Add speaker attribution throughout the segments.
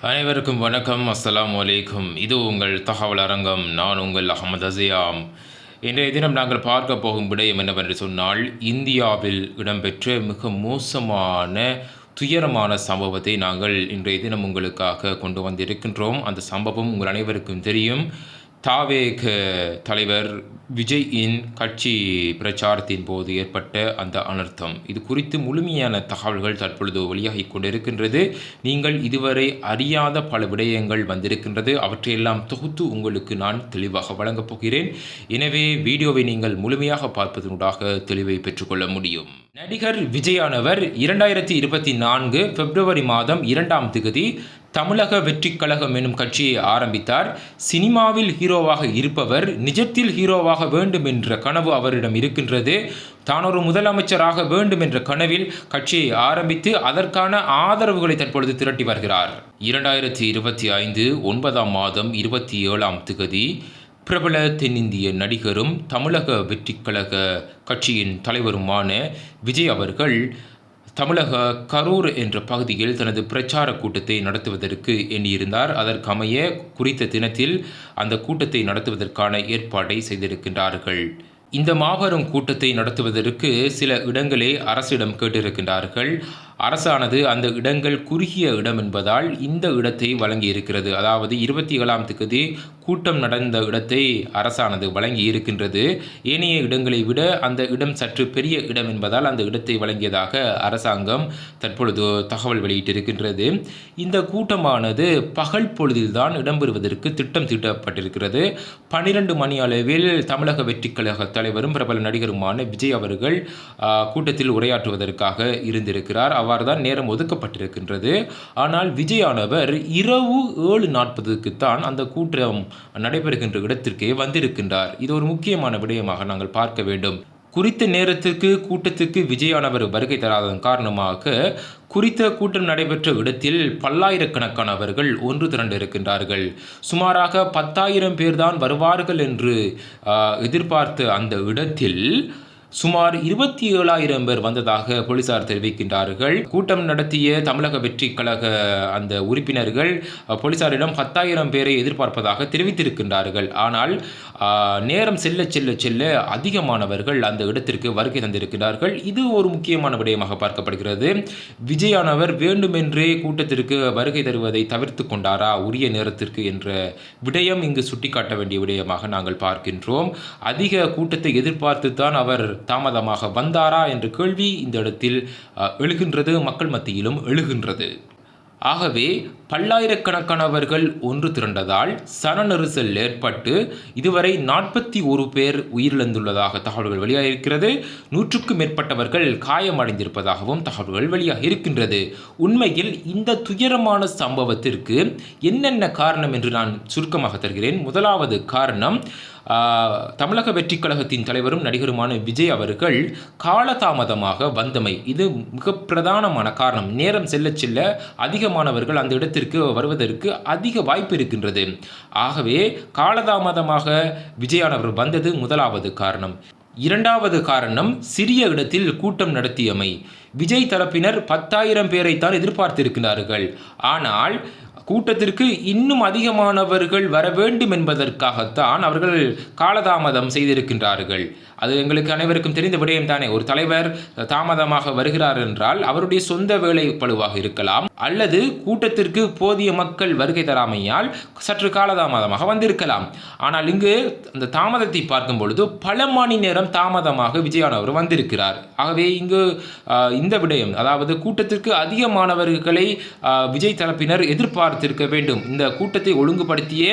Speaker 1: அனைவருக்கும் வணக்கம். அஸ்லாம் வலைக்கும் இது உங்கள் தகவல் அரங்கம். நான் உங்கள் அகமது அசியாம். இன்றைய தினம் நாங்கள் பார்க்க போகும் விடயம் என்னவென்று சொன்னால் இந்தியாவில் இடம்பெற்ற மிக மோசமான துயரமான சம்பவத்தை நாங்கள் இன்றைய தினம் உங்களுக்காக கொண்டு வந்திருக்கின்றோம். அந்த சம்பவம் உங்கள் அனைவருக்கும் தெரியும். தாவேக தலைவர் விஜயின் கட்சி பிரச்சாரத்தின் போது ஏற்பட்ட அந்த அனர்த்தம். இது குறித்து முழுமையான தகவல்கள் தற்பொழுது வெளியாகி கொண்டிருக்கின்றது. நீங்கள் இதுவரை அறியாத பல விடயங்கள் வந்திருக்கின்றது. அவற்றையெல்லாம் தொகுத்து உங்களுக்கு நான் தெளிவாக வழங்கப் போகிறேன். எனவே வீடியோவை நீங்கள் முழுமையாக பார்ப்பதனூடாக தெளிவை பெற்றுக்கொள்ள முடியும். நடிகர் விஜயானவர் இரண்டாயிரத்தி இருபத்தி நான்கு பிப்ரவரி மாதம் இரண்டாம் திகதி தமிழக வெற்றிக் கழகம் எனும் கட்சியை ஆரம்பித்தார். சினிமாவில் ஹீரோவாக இருப்பவர் நிஜத்தில் ஹீரோவாக வேண்டும் என்ற கனவு அவரிடம் இருக்கின்றது. தான் ஒரு முதலமைச்சராக வேண்டும் என்ற கனவில் கட்சியை ஆரம்பித்து அதற்கான ஆதரவுகளை தற்பொழுது திரட்டி வருகிறார். இரண்டாயிரத்தி இருபத்தி ஐந்து ஒன்பதாம் மாதம் இருபத்தி ஏழாம் திகதி பிரபல தென்னிந்திய நடிகரும் தமிழக வெற்றிக்கழக கட்சியின் தலைவருமான விஜய் அவர்கள் தமிழக கரூர் என்ற பகுதியில் தனது பிரச்சார கூட்டத்தை நடத்துவதற்கு எண்ணியிருந்தார். அதற்கமைய குறித்த தினத்தில் அந்த கூட்டத்தை நடத்துவதற்கான ஏற்பாட்டை செய்திருக்கின்றார்கள். இந்த மாபெரும் கூட்டத்தை நடத்துவதற்கு சில இடங்களே அரசிடம் கேட்டிருக்கின்றார்கள். அரசானது அந்த இடங்கள் குறுகிய இடம் என்பதால் இந்த இடத்தை வழங்கி இருக்கிறது அதாவது இருபத்தி ஏழாம் திகதி கூட்டம் நடந்த இடத்தை அரசானது வழங்கி இருக்கின்றது. ஏனைய இடங்களை விட அந்த இடம் சற்று பெரிய இடம் என்பதால் அந்த இடத்தை வழங்கியதாக அரசாங்கம் தற்பொழுது தகவல் வெளியிட்டிருக்கின்றது. இந்த கூட்டமானது பகல் பொழுதில்தான் இடம்பெறுவதற்கு திட்டம் தீட்டப்பட்டிருக்கிறது. பன்னிரண்டு மணி அளவில் தமிழக வெற்றி கழக தலைவரும் பிரபல நடிகருமான விஜய் அவர்கள் கூட்டத்தில் உரையாற்றுவதற்காக இருந்திருக்கிறார். அவ்வாறு தான் நேரம் ஒதுக்கப்பட்டிருக்கின்றது. ஆனால் விஜயானவர் இரவு ஏழு நாற்பதுக்குத்தான் அந்த கூட்டம் நடைபெறுகின்ற இடத்திற்கே வந்திருக்கின்றார். இது ஒரு முக்கியமான விடயமாக நாங்கள் பார்க்க வேண்டும். குறித்த நேரத்திற்கு கூட்டத்துக்கு விஜயானவர் வருகை தராதன் காரணமாக குறித்த கூட்டம் நடைபெற்ற இடத்தில் பல்லாயிரக்கணக்கானவர்கள் ஒன்று திரண்டிருக்கின்றார்கள் சுமாராக பத்தாயிரம் பேர்தான் வருவார்கள் என்று எதிர்பார்த்த அந்த இடத்தில் சுமார் இருபத்தி ஏழாயிரம் பேர் வந்ததாக போலீசார் தெரிவிக்கின்றார்கள். கூட்டம் நடத்திய தமிழக வெற்றி கழக அந்த உறுப்பினர்கள் போலீசாரிடம் பத்தாயிரம் பேரை எதிர்பார்ப்பதாக தெரிவித்திருக்கின்றார்கள். ஆனால் நேரம் செல்ல செல்ல செல்ல அதிகமானவர்கள் அந்த இடத்திற்கு வருகை தந்திருக்கிறார்கள். இது ஒரு முக்கியமான விடயமாக பார்க்கப்படுகிறது. விஜயானவர் வேண்டுமென்றே கூட்டத்திற்கு வருகை தருவதை தவிர்த்து கொண்டாரா? உரிய நேரத்திற்கு என்ற விடயம் இங்கு சுட்டிக்காட்ட வேண்டிய விடயமாக நாங்கள் பார்க்கின்றோம். அதிக கூட்டத்தை எதிர்பார்த்து தான் அவர் தாமதமாக வந்தாரா என்ற கேள்வி இந்த இடத்தில் எழுகின்றது மக்கள் மத்தியிலும் எழுகின்றது. ஆகவே பல்லாயிரக்கணக்கானவர்கள் ஒன்று திரண்டதால் சன நெரிசல் ஏற்பட்டு இதுவரை நாற்பத்தி ஒரு பேர் உயிரிழந்துள்ளதாக தகவல்கள் வெளியாகியிருக்கிறது. நூற்றுக்கும் மேற்பட்டவர்கள் காயமடைந்திருப்பதாகவும் தகவல்கள் வெளியாகி இருக்கின்றது உண்மையில் இந்த துயரமான சம்பவத்திற்கு என்னென்ன காரணம் என்று நான் சுருக்கமாக தருகிறேன். முதலாவது காரணம் தமிழக வெற்றிக் கழகத்தின் தலைவரும் நடிகருமான விஜய் அவர்கள் காலதாமதமாக வந்தமை. இது மிக பிரதானமான காரணம். நேரம் செல்ல செல்ல அதிகமானவர்கள் அந்த இடத்திற்கு வருவதற்கு அதிக வாய்ப்பு இருக்கின்றது. ஆகவே காலதாமதமாக விஜயானவர் வந்தது முதலாவது காரணம். இரண்டாவது காரணம் சிறிய இடத்தில் கூட்டம் நடத்தியமை. விஜய் தரப்பினர் பத்தாயிரம் பேரைத்தான் எதிர்பார்த்திருக்கிறார்கள். ஆனால் கூட்டத்திற்கு இன்னும் அதிகமானவர்கள் வர வேண்டும் என்பதற்காகத்தான் அவர்கள் காலதாமதம் செய்திருக்கின்றார்கள். அது எங்களுக்கு அனைவருக்கும் தெரிந்த விடயம் தானே ஒரு தலைவர் தாமதமாக வருகிறார் என்றால் அவருடைய சொந்த வேலை பழுவாக இருக்கலாம். அல்லது கூட்டத்திற்கு போதிய மக்கள் வருகை தராமையால் சற்று காலதாமதமாக வந்திருக்கலாம். ஆனால் இங்கு அந்த தாமதத்தை பார்க்கும் பொழுது பல மணி நேரம் தாமதமாக விஜயானவர் வந்திருக்கிறார். ஆகவே இங்கு இந்த விடயம் அதாவது கூட்டத்திற்கு அதிகமானவர்களை விஜய் தரப்பினர் எதிர்பார்த்திருக்க வேண்டும். இந்த கூட்டத்தை ஒழுங்குபடுத்திய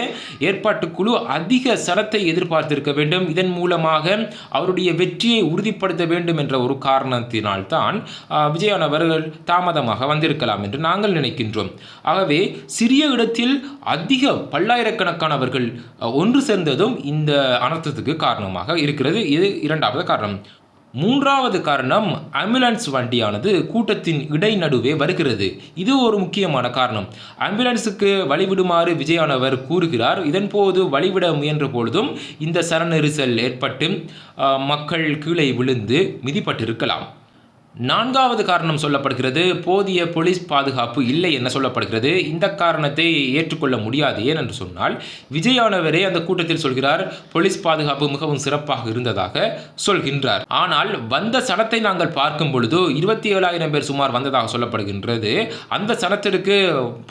Speaker 1: ஏற்பாட்டுக்குழு அதிக சரத்தை எதிர்பார்த்திருக்க வேண்டும். இதன் மூலமாக அவருடைய வெற்றியை உறுதிப்படுத்த வேண்டும் என்ற ஒரு காரணத்தினால்தான் ஆஹ், விஜயானவர்கள் தாமதமாக வந்திருக்கலாம் என்று நாங்கள் நினைக்கின்றோம். ஆகவே சிறிய இடத்தில் அதிக பல்லாயிரக்கணக்கானவர்கள் ஒன்று சேர்ந்ததும் இந்த அனர்த்தத்துக்கு காரணமாக இருக்கிறது. இது இரண்டாவது காரணம். மூன்றாவது காரணம் ஆம்புலன்ஸ் வண்டியானது கூட்டத்தின் இடைநடுவே வருகிறது. இது ஒரு முக்கியமான காரணம். ஆம்புலன்ஸுக்கு வழிவிடுமாறு விஜயானவர் கூறுகிறார். இதன் போது வழிவிட முயன்ற பொழுதும் இந்த சரணெரிசல் ஏற்பட்டு மக்கள் கீழே விழுந்து மிதிப்பட்டிருக்கலாம். நான்காவது காரணம் சொல்லப்படுகிறது போதிய போலீஸ் பாதுகாப்பு இல்லை என சொல்லப்படுகிறது. இந்த காரணத்தை ஏற்றுக்கொள்ள முடியாது. ஏன் என்று சொன்னால் விஜயானவரே அந்த கூட்டத்தில் சொல்கிறார் போலீஸ் பாதுகாப்பு மிகவும் சிறப்பாக இருந்ததாக சொல்கின்றார். ஆனால் வந்த சனத்தை நாங்கள் பார்க்கும் பொழுது இருபத்தி ஏழாயிரம் பேர் சுமார் வந்ததாக சொல்லப்படுகின்றது. அந்த சனத்திற்கு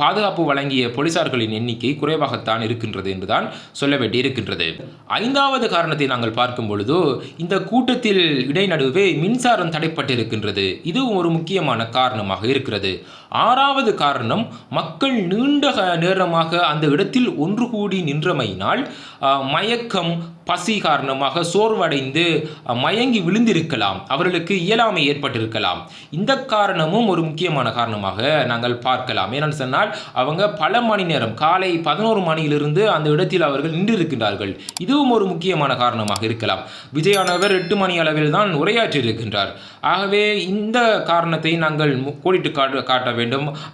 Speaker 1: பாதுகாப்பு வழங்கிய போலீசார்களின் எண்ணிக்கை குறைவாகத்தான் இருக்கின்றது என்றுதான் சொல்ல வேண்டியிருக்கின்றது. ஐந்தாவது காரணத்தை நாங்கள் பார்க்கும் பொழுது இந்த கூட்டத்தில் இடைநடுவே மின்சாரம் தடைப்பட்டிருக்கின்றது. இதுவும் ஒரு முக்கியமான காரணமாக இருக்கிறது. ஆறாவது காரணம் மக்கள் நீண்ட நேரமாக அந்த இடத்தில் ஒன்று கூடி நின்றமையினால் மயக்கம் பசி காரணமாக சோர்வடைந்து மயங்கி விழுந்திருக்கலாம். அவர்களுக்கு இயலாமை ஏற்பட்டிருக்கலாம். இந்த காரணமும் ஒரு முக்கியமான காரணமாக நாங்கள் பார்க்கலாம். ஏன்னு சொன்னால் அவங்க பல மணி நேரம் காலை பதினோரு மணியிலிருந்து அந்த இடத்தில் அவர்கள் நின்றிருக்கின்றார்கள். இதுவும் ஒரு முக்கியமான காரணமாக இருக்கலாம். விஜயானவர் எட்டு மணி அளவில் தான் உரையாற்றி இருக்கின்றார் ஆகவே இந்த காரணத்தை நாங்கள் மு- கோடிட்டு காட்ட காட்ட வேண்டும்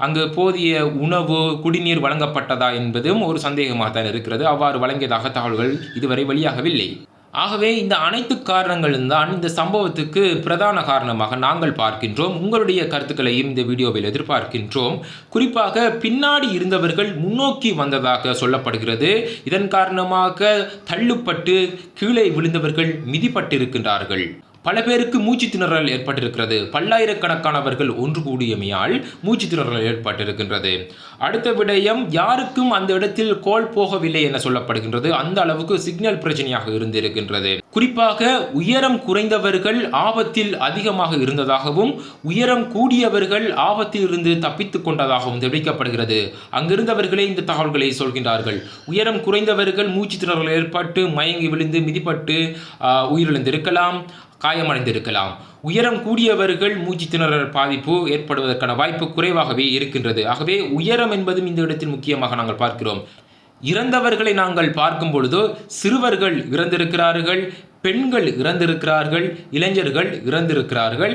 Speaker 1: அங்கு போதிய உணவு குடிநீர் வழங்கப்பட்டதா என்பதும் ஒரு சந்தேகமாக தான் இருக்கிறது. அவ்வாறு வழங்கியதாக தகவல்கள் இதுவரை வெளியாகவில்லை. ஆகவே இந்த அனைத்து காரணங்களும் தான் இந்த சம்பவத்துக்கு பிரதான காரணமாக நாங்கள் பார்க்கின்றோம். உங்களுடைய கருத்துக்களையும் இந்த வீடியோவில் எதிர்பார்க்கின்றோம். குறிப்பாக பின்னாடி இருந்தவர்கள் முன்னோக்கி வந்ததாக சொல்லப்படுகிறது. இதன் காரணமாக தள்ளுப்பட்டு கீழே விழுந்தவர்கள் மிதிப்பட்டிருக்கின்றார்கள். பல பேருக்கு மூச்சு திணறல் ஏற்பட்டிருக்கிறது. பல்லாயிரக்கணக்கானவர்கள் ஒன்று கூடியமையால் மூச்சு திணறல் ஏற்பட்டிருக்கின்றது. அடுத்த விடயம் யாருக்கும் அந்த இடத்தில் கோல் போகவில்லை என சொல்லப்படுகின்றது. அந்த அளவுக்கு சிக்னல் பிரச்சனையாக இருந்திருக்கின்றது. குறிப்பாக உயரம் குறைந்தவர்கள் ஆபத்தில் அதிகமாக இருந்ததாகவும் உயரம் கூடியவர்கள் ஆபத்தில் இருந்து தப்பித்துக் கொண்டதாகவும் தெரிவிக்கப்படுகிறது. அங்கிருந்தவர்களே இந்த தகவல்களை சொல்கின்றார்கள். உயரம் குறைந்தவர்கள் மூச்சு திணறல் ஏற்பட்டு மயங்கி விழுந்து மிதிப்பட்டு உயிரிழந்திருக்கலாம் காயமடைந்திருக்கலாம். உயரம் கூடியவர்கள் மூச்சு திணறல் பாதிப்பு ஏற்படுவதற்கான வாய்ப்பு குறைவாகவே இருக்கின்றது. ஆகவே உயரம் என்பதும் இந்த இடத்தில் முக்கியமாக நாங்கள் பார்க்கிறோம். இறந்தவர்களை நாங்கள் பார்க்கும் பொழுது சிறுவர்கள் இறந்திருக்கிறார்கள் பெண்கள் இறந்திருக்கிறார்கள் இளைஞர்கள் இறந்திருக்கிறார்கள்.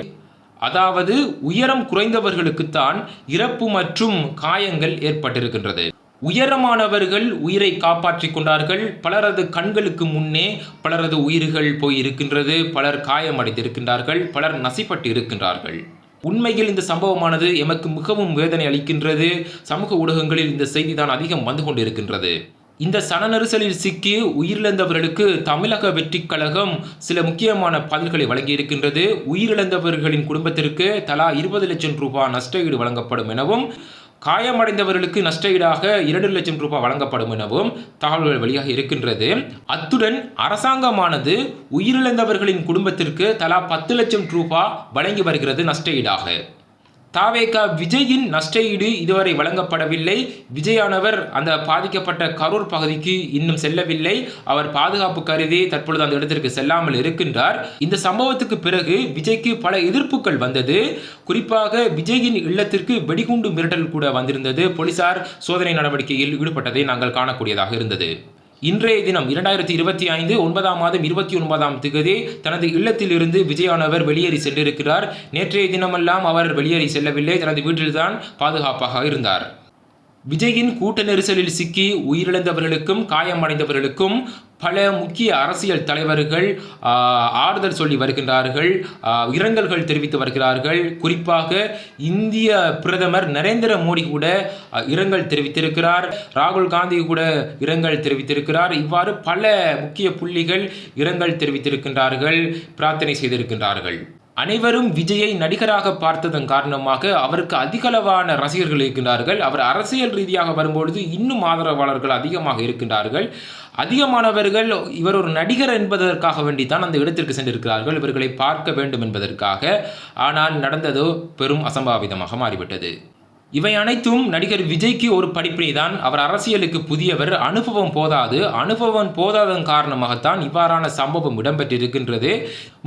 Speaker 1: அதாவது உயரம் குறைந்தவர்களுக்குத்தான் இறப்பு மற்றும் காயங்கள் ஏற்பட்டிருக்கின்றது. உயரமானவர்கள் உயிரை காப்பாற்றிக் கொண்டார்கள். பலரது கண்களுக்கு முன்னே பலரது உயிர்கள் போய் இருக்கின்றது பலர் காயமடைந்திருக்கின்றார்கள். பலர் நசிப்பட்டு இருக்கின்றார்கள் உண்மையில் இந்த சம்பவமானது எமக்கு மிகவும் வேதனை அளிக்கின்றது. சமூக ஊடகங்களில் இந்த செய்தி தான் அதிகம் வந்து கொண்டிருக்கின்றது. இந்த சன நெரிசலில் சிக்கி உயிரிழந்தவர்களுக்கு தமிழக வெற்றிக் கழகம் சில முக்கியமான பதில்களை வழங்கியிருக்கின்றது. உயிரிழந்தவர்களின் குடும்பத்திற்கு தலா இருபது லட்சம் ரூபாய் நஷ்டஈடு வழங்கப்படும் எனவும் காயமடைந்தவர்களுக்கு நஷ்டஈடாக இரண்டு லட்சம் ரூபாய் வழங்கப்படும் எனவும் தகவல்கள் வெளியாக இருக்கின்றது. அத்துடன் அரசாங்கமானது உயிரிழந்தவர்களின் குடும்பத்திற்கு தலா பத்து லட்சம் ரூபாய் வழங்கி வருகிறது நஷ்டஈடாக. தாவேகா விஜயின் நஷ்டஈடு இதுவரை வழங்கப்படவில்லை. விஜயானவர் அந்த பாதிக்கப்பட்ட கரூர் பகுதிக்கு இன்னும் செல்லவில்லை. அவர் பாதுகாப்பு கருதி தற்பொழுது அந்த இடத்திற்கு செல்லாமல் இருக்கின்றார். இந்த சம்பவத்துக்கு பிறகு விஜய்க்கு பல எதிர்ப்புகள் வந்தது. குறிப்பாக விஜயின் இல்லத்திற்கு வெடிகுண்டு மிரட்டல் கூட வந்திருந்தது. போலீசார் சோதனை நடவடிக்கையில் ஈடுபட்டதை நாங்கள் காணக்கூடியதாக இருந்தது. இன்றைய தினம் இரண்டாயிரத்தி இருபத்தி ஐந்து ஒன்பதாம் மாதம் இருபத்தி ஒன்பதாம் திகதி தனது இல்லத்திலிருந்து விஜயானவர் வெளியேறி சென்றிருக்கிறார். நேற்றைய தினமெல்லாம் அவர் வெளியேறி செல்லவில்லை. தனது வீட்டில்தான் பாதுகாப்பாக இருந்தார். விஜயின் கூட்ட நெரிசலில் சிக்கி உயிரிழந்தவர்களுக்கும் காயமடைந்தவர்களுக்கும் பல முக்கிய அரசியல் தலைவர்கள் ஆறுதல் சொல்லி வருகின்றார்கள் இரங்கல்கள் தெரிவித்து வருகிறார்கள். குறிப்பாக இந்திய பிரதமர் நரேந்திர மோடி கூட இரங்கல் தெரிவித்திருக்கிறார். ராகுல் காந்தி கூட இரங்கல் தெரிவித்திருக்கிறார். இவ்வாறு பல முக்கிய புள்ளிகள் இரங்கல் தெரிவித்திருக்கின்றார்கள் பிரார்த்தனை செய்திருக்கின்றார்கள். அனைவரும் விஜயை நடிகராக பார்த்ததன் காரணமாக அவருக்கு அதிகளவான ரசிகர்கள் இருக்கின்றார்கள். அவர் அரசியல் ரீதியாக வரும்பொழுது இன்னும் ஆதரவாளர்கள் அதிகமாக இருக்கின்றார்கள். அதிகமானவர்கள் இவர் ஒரு நடிகர் என்பதற்காக வேண்டித்தான் அந்த இடத்திற்கு சென்றிருக்கிறார்கள். இவர்களை பார்க்க வேண்டும் என்பதற்காக. ஆனால் நடந்ததோ பெரும் அசம்பாவிதமாக மாறிவிட்டது. இவை அனைத்தும் நடிகர் விஜய்க்கு ஒரு படிப்பினை தான் அவர் அரசியலுக்கு புதியவர் அனுபவம் போதாது. அனுபவம் போதாதன் காரணமாகத்தான் இவ்வாறான சம்பவம் இடம்பெற்றிருக்கின்றது.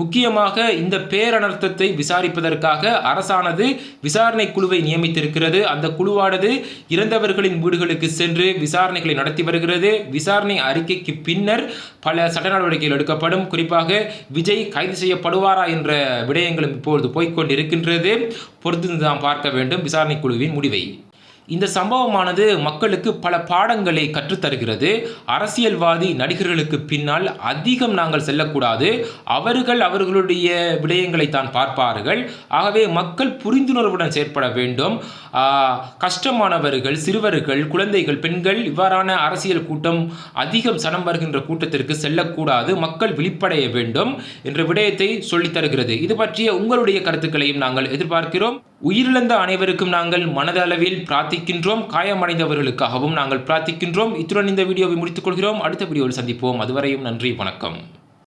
Speaker 1: முக்கியமாக இந்த பேரணர்த்தத்தை விசாரிப்பதற்காக அரசானது விசாரணை குழுவை நியமித்திருக்கிறது. அந்த குழுவானது இறந்தவர்களின் வீடுகளுக்கு சென்று விசாரணைகளை நடத்தி வருகிறது. விசாரணை அறிக்கைக்கு பின்னர் பல சட்ட நடவடிக்கைகள் எடுக்கப்படும். குறிப்பாக விஜய் கைது செய்யப்படுவாரா என்ற விடயங்களும் இப்பொழுது போய்கொண்டிருக்கின்றது பொறுத்து நாம் பார்க்க வேண்டும். விசாரணை குழுவின் முடிவை. இந்த சம்பவமானது மக்களுக்கு பல பாடங்களை கற்றுத்தருகிறது. அரசியல்வாதி நடிகர்களுக்கு பின்னால் அதிகம் நாங்கள் செல்லக்கூடாது. அவர்கள் அவர்களுடைய விடயங்களை தான் பார்ப்பார்கள். ஆகவே மக்கள் புரிந்துணர்வுடன் செயற்பட வேண்டும். கஷ்டமானவர்கள் சிறுவர்கள் குழந்தைகள் பெண்கள் இவ்வாறான அரசியல் கூட்டம் அதிகம் சனம் வருகின்ற கூட்டத்திற்கு செல்லக்கூடாது. மக்கள் விழிப்படைய வேண்டும் என்ற விடயத்தை சொல்லித் தருகிறது. இது பற்றிய உங்களுடைய கருத்துக்களையும் நாங்கள் எதிர்பார்க்கிறோம். உயிரிழந்த அனைவருக்கும் நாங்கள் மனதளவில் பிரார்த்திக்கின்றோம் காயமடைந்தவர்களுக்காகவும் நாங்கள் பிரார்த்திக்கின்றோம். இத்துடன் இந்த வீடியோவை முடித்துக் கொள்கிறோம். அடுத்த வீடியோவில் சந்திப்போம். அதுவரையும் நன்றி வணக்கம்.